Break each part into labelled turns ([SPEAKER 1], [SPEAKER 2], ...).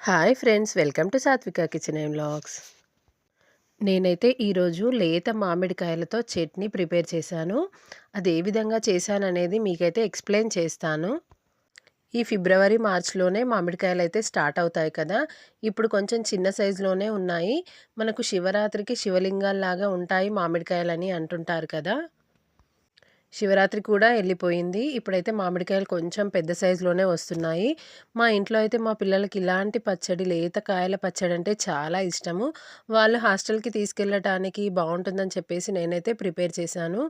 [SPEAKER 1] Hi friends welcome to Satvika kitchen and vlogs. నేనైతే ఈరోజు లేత మామిడికాయలతో చట్నీ ప్రిపేర్ చేశాను. అది ఏ విధంగా చేశాను అనేది మీకైతే ఎక్స్ప్లెయిన్ చేస్తాను. ఈ ఫిబ్రవరి మార్చ్లోనే మామిడికాయలు అయితే స్టార్ట్ అవుతాయి కదా. ఇప్పుడు కొంచెం చిన్న సైజులోనే ఉన్నాయి. మనకు శివరాత్రికి శివలింగాల్లాగా ఉంటాయి మామిడికాయలని అంటుంటారు కదా. శివరాత్రి కూడా వెళ్ళిపోయింది ఇప్పుడైతే మామిడికాయలు కొంచెం పెద్ద సైజులోనే వస్తున్నాయి. మా ఇంట్లో అయితే మా పిల్లలకి ఇలాంటి పచ్చడి లేత కాయల పచ్చడి అంటే చాలా ఇష్టము. వాళ్ళు హాస్టల్కి తీసుకెళ్ళటానికి బాగుంటుందని చెప్పేసి నేనైతే ప్రిపేర్ చేశాను.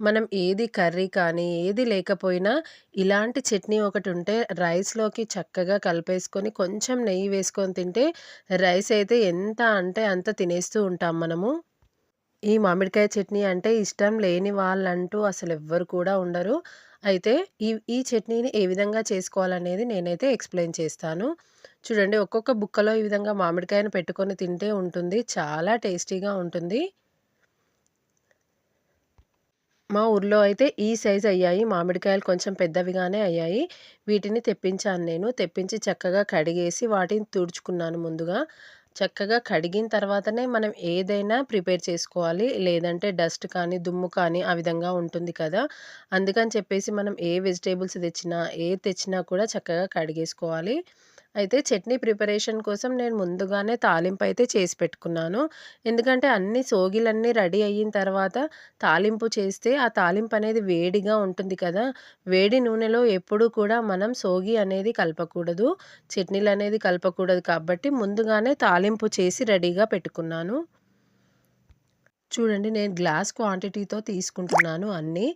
[SPEAKER 1] మనం ఏది కర్రీ కానీ ఏది లేకపోయినా ఇలాంటి చట్నీ ఒకటి ఉంటే రైస్లోకి చక్కగా కలిపేసుకొని కొంచెం నెయ్యి వేసుకొని తింటే రైస్ అయితే ఎంత అంటే అంత తినేస్తూ ఉంటాం మనము. ఈ మామిడికాయ చట్నీ అంటే ఇష్టం లేని వాళ్ళంటూ అసలు ఎవ్వరు కూడా ఉండరు. అయితే ఈ ఈ చట్నీని ఏ విధంగా చేసుకోవాలనేది నేనైతే ఎక్స్ప్లెయిన్ చేస్తాను. చూడండి ఒక్కొక్క బుక్కలో ఈ విధంగా మామిడికాయను పెట్టుకొని తింటే ఉంటుంది. చాలా టేస్టీగా ఉంటుంది. మా ఊర్లో అయితే ఈ సైజ్ అయ్యాయి. మామిడికాయలు కొంచెం పెద్దవిగానే అయ్యాయి. వీటిని తెప్పించాను నేను. తెప్పించి చక్కగా కడిగేసి వాటిని తుడుచుకున్నాను ముందుగా. చక్కగా కడిగిన తర్వాతనే మనం ఏదైనా ప్రిపేర్ చేసుకోవాలి. లేదంటే డస్ట్ కానీ దుమ్ము కానీ ఆ విధంగా ఉంటుంది కదా. అందుకని చెప్పేసి మనం ఏ వెజిటేబుల్స్ తెచ్చినా ఏ తెచ్చినా కూడా చక్కగా కడిగేసుకోవాలి. అయితే చట్నీ ప్రిపరేషన్ కోసం నేను ముందుగానే తాలింపు అయితే చేసి పెట్టుకున్నాను. ఎందుకంటే అన్ని సోగిలన్నీ రెడీ అయిన తర్వాత తాలింపు చేస్తే ఆ తాలింపు అనేది వేడిగా ఉంటుంది కదా. వేడి నూనెలో ఎప్పుడు కూడా మనం సోగి అనేది కలపకూడదు. చట్నీలు అనేది కలపకూడదు కాబట్టి ముందుగానే తాలింపు చేసి రెడీగా పెట్టుకున్నాను. చూడండి నేను గ్లాస్ క్వాంటిటీతో తీసుకుంటున్నాను అన్నీ.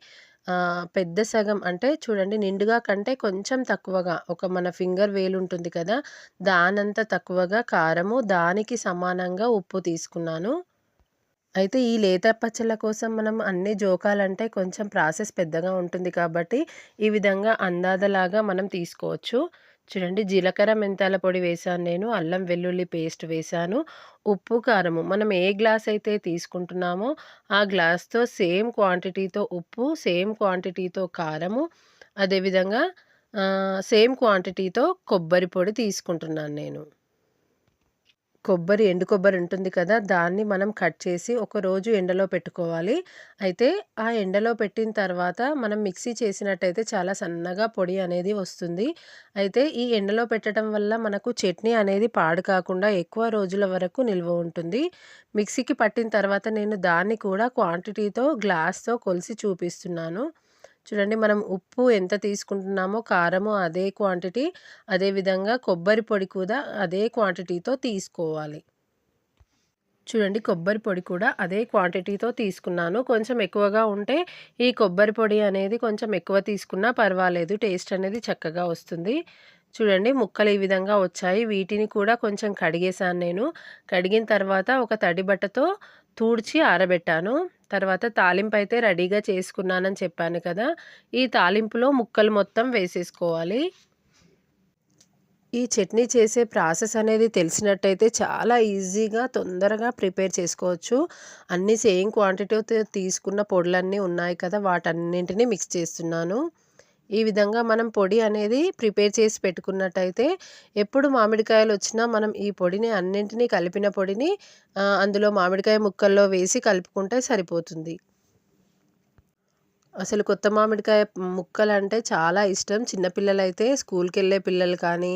[SPEAKER 1] పెద్ద సగం అంటే చూడండి నిండుగా కంటే కొంచెం తక్కువగా. ఒక మన ఫింగర్ వేలు ఉంటుంది కదా దానంత తక్కువగా కారము దానికి సమానంగా ఉప్పు తీసుకున్నాను. అయితే ఈ లేత పచ్చళ్ళ కోసం మనం అన్ని జోకాలంటే కొంచెం ప్రాసెస్ పెద్దగా ఉంటుంది కాబట్టి ఈ విధంగా అందాదలాగా మనం తీసుకోవచ్చు. చూడండి. జీలకర్ర మెంతాల పొడి వేశాను నేను. అల్లం వెల్లుల్లి పేస్ట్ వేశాను ఉప్పు కారము. మనం ఏ గ్లాస్ అయితే తీసుకుంటున్నామో ఆ గ్లాస్తో సేమ్ క్వాంటిటీతో ఉప్పు సేమ్ క్వాంటిటీతో కారము అదేవిధంగా సేమ్ క్వాంటిటీతో కొబ్బరి పొడి తీసుకుంటున్నాను నేను. కొబ్బరి ఎండు కొబ్బరి ఉంటుంది కదా దాన్ని మనం కట్ చేసి ఒక రోజు ఎండలో పెట్టుకోవాలి. అయితే ఆ ఎండలో పెట్టిన తర్వాత మనం మిక్సీ చేసినట్టయితే చాలా సన్నగా పొడి అనేది వస్తుంది. అయితే ఈ ఎండలో పెట్టడం వల్ల మనకు చట్నీ అనేది పాడు కాకుండా ఎక్కువ రోజుల వరకు నిల్వ ఉంటుంది. మిక్సీకి పట్టిన తర్వాత నేను దాన్ని కూడా క్వాంటిటీతో గ్లాస్తో కొలిసి చూపిస్తున్నాను. చూడండి మనం ఉప్పు ఎంత తీసుకుంటున్నామో కారము అదే క్వాంటిటీ అదేవిధంగా కొబ్బరి పొడి కూడా అదే క్వాంటిటీతో తీసుకోవాలి. చూడండి కొబ్బరి పొడి కూడా అదే క్వాంటిటీతో తీసుకున్నాను. కొంచెం ఎక్కువగా ఉంటే ఈ కొబ్బరి పొడి అనేది కొంచెం ఎక్కువ తీసుకున్నా పర్వాలేదు టేస్ట్ అనేది చక్కగా వస్తుంది. చూడండి ముక్కలు ఈ విధంగా వచ్చాయి. వీటిని కూడా కొంచెం కడిగేశాను నేను. కడిగిన తర్వాత ఒక తడి బట్టతో తూడ్చి ఆరబెట్టాను. తర్వాత తాలింపు అయితే రెడీగా చేసుకున్నానని చెప్పాను కదా. ఈ తాలింపులో ముక్కలు మొత్తం వేసేసుకోవాలి. ఈ చట్నీ చేసే ప్రాసెస్ అనేది తెలిసినట్టయితే చాలా ఈజీగా తొందరగా ప్రిపేర్ చేసుకోవచ్చు. అన్నీ సేమ్ క్వాంటిటీ తీసుకున్న పొడులన్నీ ఉన్నాయి కదా. వాటన్నింటినీ మిక్స్ చేస్తున్నాను. ఈ విధంగా మనం పొడి అనేది ప్రిపేర్ చేసి పెట్టుకున్నట్టయితే ఎప్పుడు మామిడికాయలు వచ్చినా మనం ఈ పొడిని అన్నింటినీ కలిపిన పొడిని అందులో మామిడికాయ ముక్కల్లో వేసి కలుపుకుంటే సరిపోతుంది. అసలు కొత్త మామిడికాయ ముక్కలు అంటే చాలా ఇష్టం. చిన్నపిల్లలైతే స్కూల్కి వెళ్ళే పిల్లలు కానీ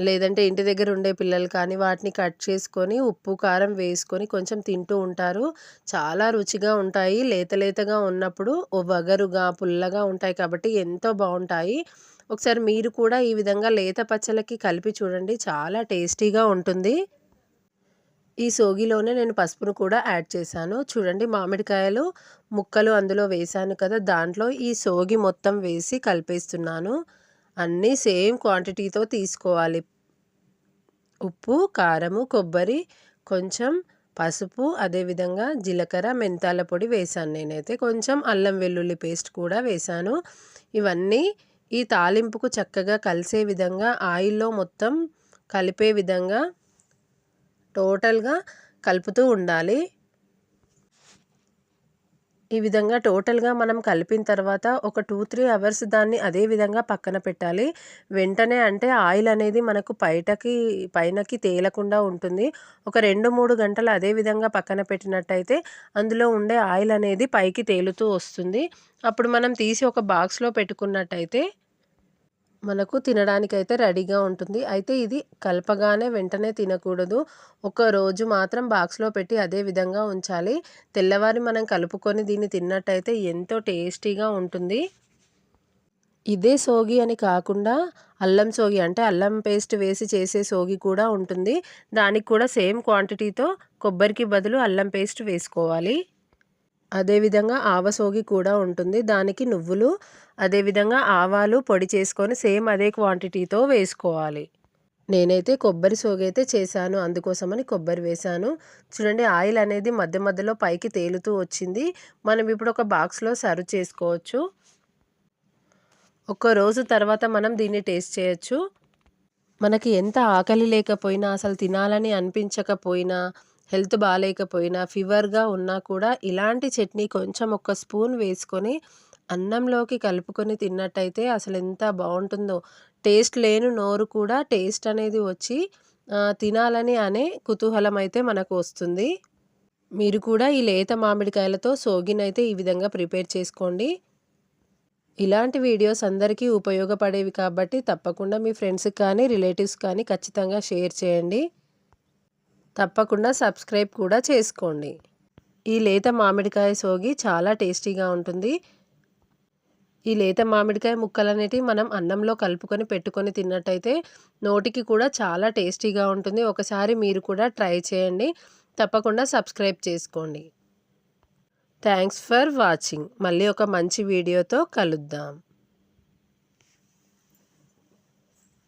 [SPEAKER 1] లేదంటే ఇంటి దగ్గర ఉండే పిల్లలు కానీ వాటిని కట్ చేసుకొని ఉప్పు కారం వేసుకొని కొంచెం తింటూ ఉంటారు. చాలా రుచిగా ఉంటాయి. లేత లేతగా ఉన్నప్పుడు వగరుగా పుల్లగా ఉంటాయి కాబట్టి ఎంతో బాగుంటాయి. ఒకసారి మీరు కూడా ఈ విధంగా లేత పచ్చలకి కలిపి చూడండి. చాలా టేస్టీగా ఉంటుంది. ఈ సోగిలోనే నేను పసుపును కూడా యాడ్ చేశాను. చూడండి మామిడికాయలు ముక్కలు అందులో వేశాను కదా దాంట్లో ఈ సోగి మొత్తం వేసి కలిపేస్తున్నాను. అన్నీ సేమ్ క్వాంటిటీతో తీసుకోవాలి. ఉప్పు కారము కొబ్బరి కొంచెం పసుపు అదేవిధంగా జీలకర్ర మెంతాల పొడి వేశాను నేనైతే. కొంచెం అల్లం వెల్లుల్లి పేస్ట్ కూడా వేశాను. ఇవన్నీ ఈ తాలింపుకు చక్కగా కలిసే విధంగా ఆయిల్లో మొత్తం కలిపే విధంగా టోటల్గా కలుపుతూ ఉండాలి ఈ విధంగా టోటల్‌గా మనం కలిపిన తర్వాత ఒక 2, 3 అవర్స్ దాన్ని అదే విధంగా పక్కన పెట్టాలి. వెంటనే అంటే ఆయిల్ అనేది మనకు బయటకి పైనకి తేలకుండా ఉంటుంది. ఒక 2, 3 గంటలు అదే విధంగా పక్కన పెట్టినట్టయితే అందులో ఉండే ఆయిల్ అనేది పైకి తేలుతూ వస్తుంది. అప్పుడు మనం తీసి ఒక బాక్స్‌లో పెట్టుకున్నట్టయితే మనకు తినడానికైతే రెడీగా ఉంటుంది. అయితే ఇది కలపగానే వెంటనే తినకూడదు. ఒక రోజు మాత్రం బాక్స్‌లో పెట్టి అదే విధంగా ఉంచాలి. తెల్లవారి మనం కలుపుకొని దీన్ని తిన్నట్టయితే ఎంతో టేస్టీగా ఉంటుంది. ఇదే సోగి అని కాకుండా అల్లం సోగి అంటే అల్లం పేస్ట్ వేసి చేసే సోగి కూడా ఉంటుంది. దానికి కూడా సేమ్ క్వాంటిటీతో కొబ్బరికి బదులు అల్లం పేస్ట్ వేసుకోవాలి. అదేవిధంగా ఆవసోగి కూడా ఉంటుంది. దానికి నువ్వులు, అదేవిధంగా ఆవాలు పొడి చేసుకొని సేమ్ అదే క్వాంటిటీతో వేసుకోవాలి. నేనైతే కొబ్బరి సోగైతే చేశాను. అందుకోసమని కొబ్బరి వేశాను. చూడండి ఆయిల్ అనేది మధ్య మధ్యలో పైకి తేలుతూ వచ్చింది. మనం ఇప్పుడు ఒక బాక్స్‌లో సర్వ్ చేసుకోవచ్చు. ఒక్క రోజు తర్వాత మనం దీన్ని టేస్ట్ చేయొచ్చు. మనకి ఎంత ఆకలి లేకపోయినా, అసలు తినాలని అనిపించకపోయినా, హెల్త్ బాగాలేకపోయినా ఫీవర్‌గా ఉన్నా కూడా ఇలాంటి చట్నీ కొంచెం ఒక స్పూన్ వేసుకొని అన్నంలోకి కలుపుకొని తిన్నట్టయితే అసలు ఎంత బాగుంటుందో టేస్ట్ లేని నోరు కూడా టేస్ట్ అనేది వచ్చి తినాలని అనే కుతూహలం అయితే మనకు వస్తుంది. మీరు కూడా ఈ లేత మామిడికాయలతో సోగినైతే ఈ విధంగా ప్రిపేర్ చేసుకోండి. ఇలాంటి వీడియోస్ అందరికీ ఉపయోగపడేవి కాబట్టి తప్పకుండా మీ ఫ్రెండ్స్‌కి కానీ, రిలేటివ్స్ కానీ ఖచ్చితంగా షేర్ చేయండి. తప్పకుండా సబ్స్క్రైబ్ కూడా చేసుకోండి. ఈ లేత మామిడికాయ సోగి చాలా టేస్టీగా ఉంటుంది. ఈ లేత మామిడికాయ ముక్కలనేటివి మనం అన్నంలో కలుపుకొని పెట్టుకొని తిన్నట్టయితే నోటికి కూడా చాలా టేస్టీగా ఉంటుంది. ఒకసారి మీరు కూడా ట్రై చేయండి. తప్పకుండా సబ్స్క్రైబ్ చేసుకోండి. Thanks for watching. మళ్ళీ ఒక మంచి వీడియోతో కలుద్దాం.